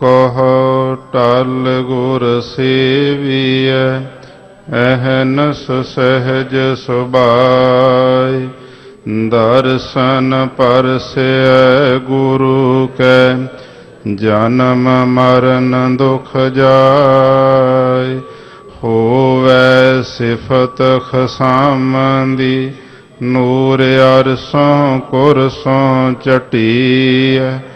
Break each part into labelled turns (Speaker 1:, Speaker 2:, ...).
Speaker 1: ਕਹ ਟਲ ਗੁਰ ਸੇਵੀਐ ਅਹਨਸ ਸਹਿਜ ਸੁਭਾਈ ਦਰਸ਼ਨ ਪਰਸੈ ਗੁਰੂ ਕੈ, ਜਨਮ ਮਰਨ ਦੁਖ ਜਾਇ। ਹੋਵੇ ਸਿਫਤ ਖਸਾਮੰਦੀ, ਨੂਰ ਅਰਸੋਂ ਕੁਰਸੋਂ ਚਟੀਐ।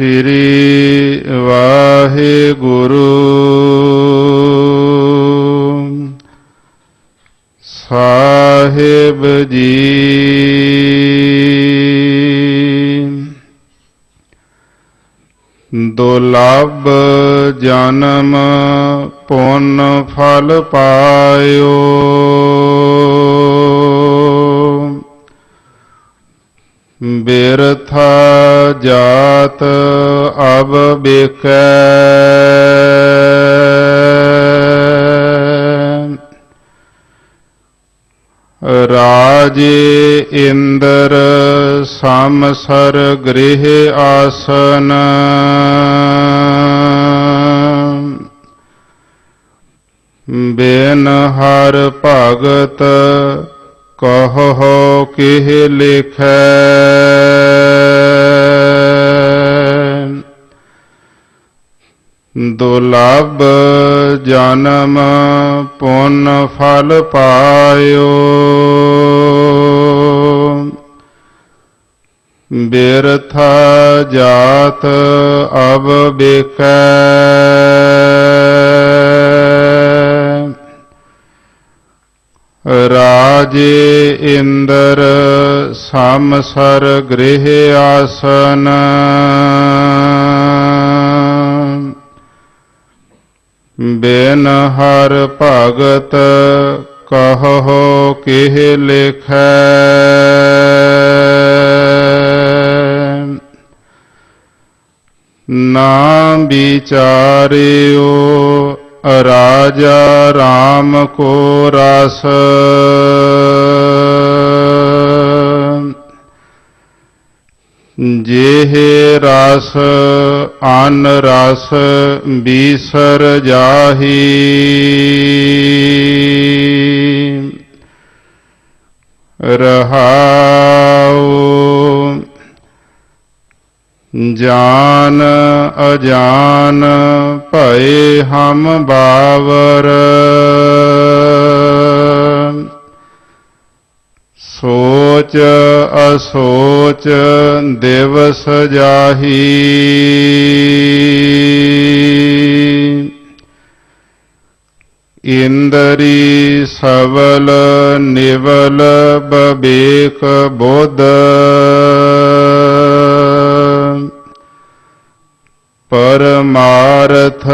Speaker 1: ਸ੍ਰੀ ਵਾਹਿਗੁਰੂ। ਸਾਹਿਬ ਜੀ। ਦੁਲਭ ਜਨਮ ਪੁੰਨ ਫਲ ਪਾਇਓ। ਬਿਰਥਾ ਜਾਤ ਅਬ ਬਿਕੈ ਰਾਜੇ ਇੰਦਰ ਸਮਸਰ ਗ੍ਰਹਿ ਆਸਨ ਬੇਨ ਹਰ ਭਗਤ ਕਹੋ ਕਿਹ ਲਿਖੈ ਦੁਲਭ ਜਨਮ ਪੁੰਨ ਫਲ ਪਾਇਓ। ਬਿਰਥਾ ਜਾਤ ਅਬ ਬਿਕੈ। ਰਾਜੇ ਇੰਦਰ ਸਮਸਰ ਗ੍ਰਹਿ ਆਸਨ। ਬਿਨ ਹਰ ਭਗਤ ਕਹੋ ਕਿਹ ਲਿਖੈ। ਨਾ ਵਿਚਾਰਿਓ ਰਾਜਾ RAM ਕੋ ਰਸ। ਜਿਹ ਰਸ ਅਨ ਰਸ ਬੀਸਰ ਜਾਹੀ। ਰਹਾਉ ਜਾਨ ਅਜਾਨ ਭਏ ਹਮ ਬਾਵਰ। ਸੋਚ ਅਸੋਚ ਦਿਵਸ ਜਾਹੀ ਇੰਦਰੀ ਸਵਲ ਨਿਵਲ ਬਵੇਕ ਬੋਧ। ਪਰਮਾਰਥ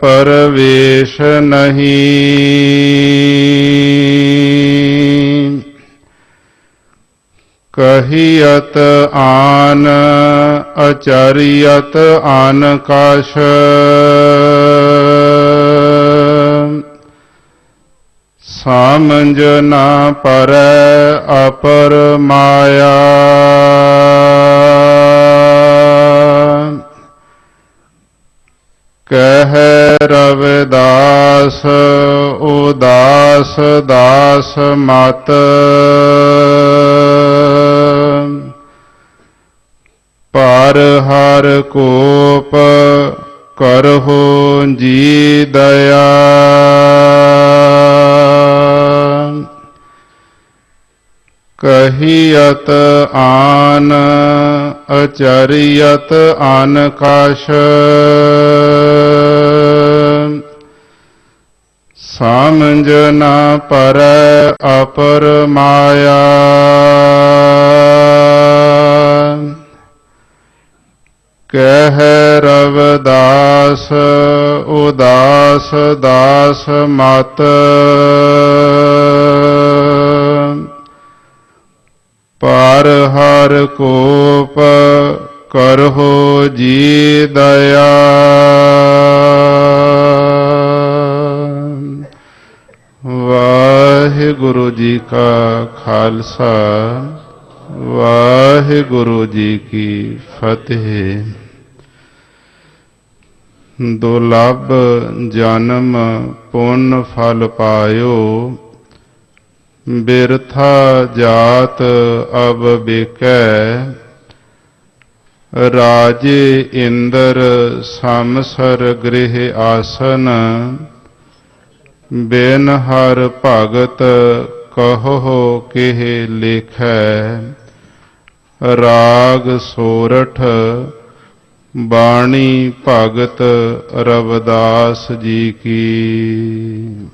Speaker 1: ਪਰਵੇਸ਼ ਨਹੀਂ। ਕਹੀਅਤ ਆਨ ਅਚਰਿयत ਆਨ ਕਾਸ਼ ਸਾਮੰਜ ਨਾ ਪਰੈ ਅਪਰ ਮਾਇਆ। ਕਹਿ ਰਵਿਦਾਸ ਉਦਾਸ ਦਾਸ ਮਤ। ਪਾਰ ਹਰ ਕੋਪ ਕਰਹੁ ਜੀ ਦਇਆ। ਕਹੀਅਤ ਆਨ, ਅਚਰੀਅਤ ਆਨ ਕਾਸ਼ ਸਮਝ ਨਾ ਪਰ ਅਪਰ ਮਾਇਆ। ਕਹਿ ਰਵਦਾਸ ਉਦਾਸ ਦਾਸ ਮਤ। ਪਰ ਹਰ ਕੋਪ ਕਰਹੁ ਜੀ ਦਇਆ। ਵਾਹਿਗੁਰੂ ਜੀ ਕਾ ਖਾਲਸਾ, ਵਾਹਿਗੁਰੂ ਜੀ ਕੀ ਫਤਿਹ। ਦੁਲਭ ਜਨਮ ਪੁੰਨ ਫਲ ਪਾਇਓ, ਬਿਰਥਾ ਜਾਤ ਅਬ ਬਿਕੈ, ਰਾਜੇ ਇੰਦਰ ਸਮਸਰ ਗ੍ਰਹਿ ਆਸਨ, ਬਿਨ ਹਰ ਭਗਤ ਕਹੋ ਕਿਹ ਲਿਖੈ, ਰਾਗ ਸੋਰਠ ਬਾਣੀ ਭਗਤ ਰਵਦਾਸ ਜੀ ਕੀ।